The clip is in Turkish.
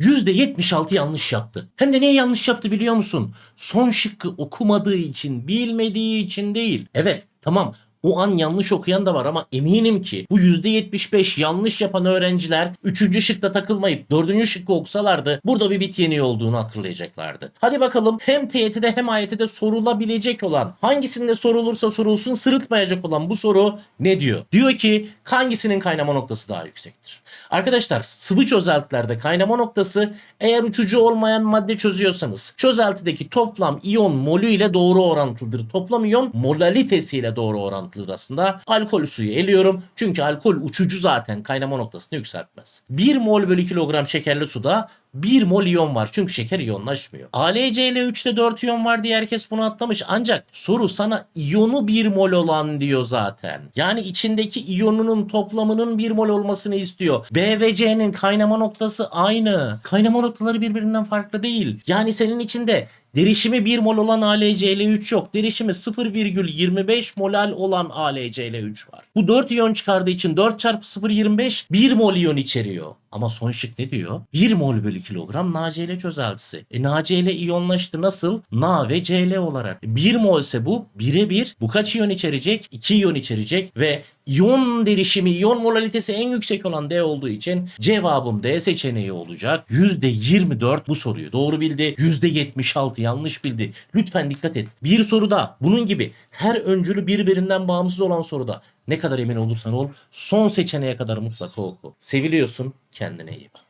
%76 yanlış yaptı. Hem de niye yanlış yaptı biliyor musun? Son şıkkı okumadığı için, bilmediği için değil. Evet, tamam. O an yanlış okuyan da var ama eminim ki bu %75 yanlış yapan öğrenciler 3. şıkta takılmayıp 4. şıkkı okusalardı burada bir bit yeniği olduğunu hatırlayacaklardı. Hadi bakalım hem TYT'de hem AYT'de sorulabilecek olan hangisinde sorulursa sorulsun sırıtmayacak olan bu soru ne diyor? Diyor ki hangisinin kaynama noktası daha yüksektir? Arkadaşlar sıvı çözeltilerde kaynama noktası eğer uçucu olmayan madde çözüyorsanız çözeltideki toplam iyon molü ile doğru orantılıdır. Toplam iyon molalitesiyle doğru orantılıdır aslında. Alkol suyu eliyorum. Çünkü alkol uçucu zaten kaynama noktasını yükseltmez. 1 mol bölü kilogram şekerli suda 1 mol iyon var. Çünkü şeker iyonlaşmıyor. AlCl3'te 4 iyon var diye herkes bunu atlamış. Ancak soru sana iyonu 1 mol olan diyor zaten. Yani içindeki iyonunun toplamının 1 mol olmasını istiyor. B ve C'nin kaynama noktası aynı. Kaynama noktaları birbirinden farklı değil. Yani senin içinde Derişimi 1 mol olan AlCl3 yok. Derişimi 0,25 molal olan AlCl3 var. Bu 4 iyon çıkardığı için 4 çarpı 0,25 1 mol iyon içeriyor. Ama son şık ne diyor? 1 mol bölü kilogram NaCl çözeltisi. E NaCl iyonlaştı nasıl? Na ve Cl olarak. 1 mol ise bu 1'e 1. Bu kaç iyon içerecek? 2 iyon içerecek ve iyon derişimi, iyon molalitesi en yüksek olan D olduğu için cevabım D seçeneği olacak. %24 bu soruyu doğru bildi. %76 yanlış bildi. Lütfen dikkat et. Bir soruda bunun gibi her öncülü birbirinden bağımsız olan soruda ne kadar emin olursan ol son seçeneğe kadar mutlaka oku. Seviliyorsun kendine iyi bak.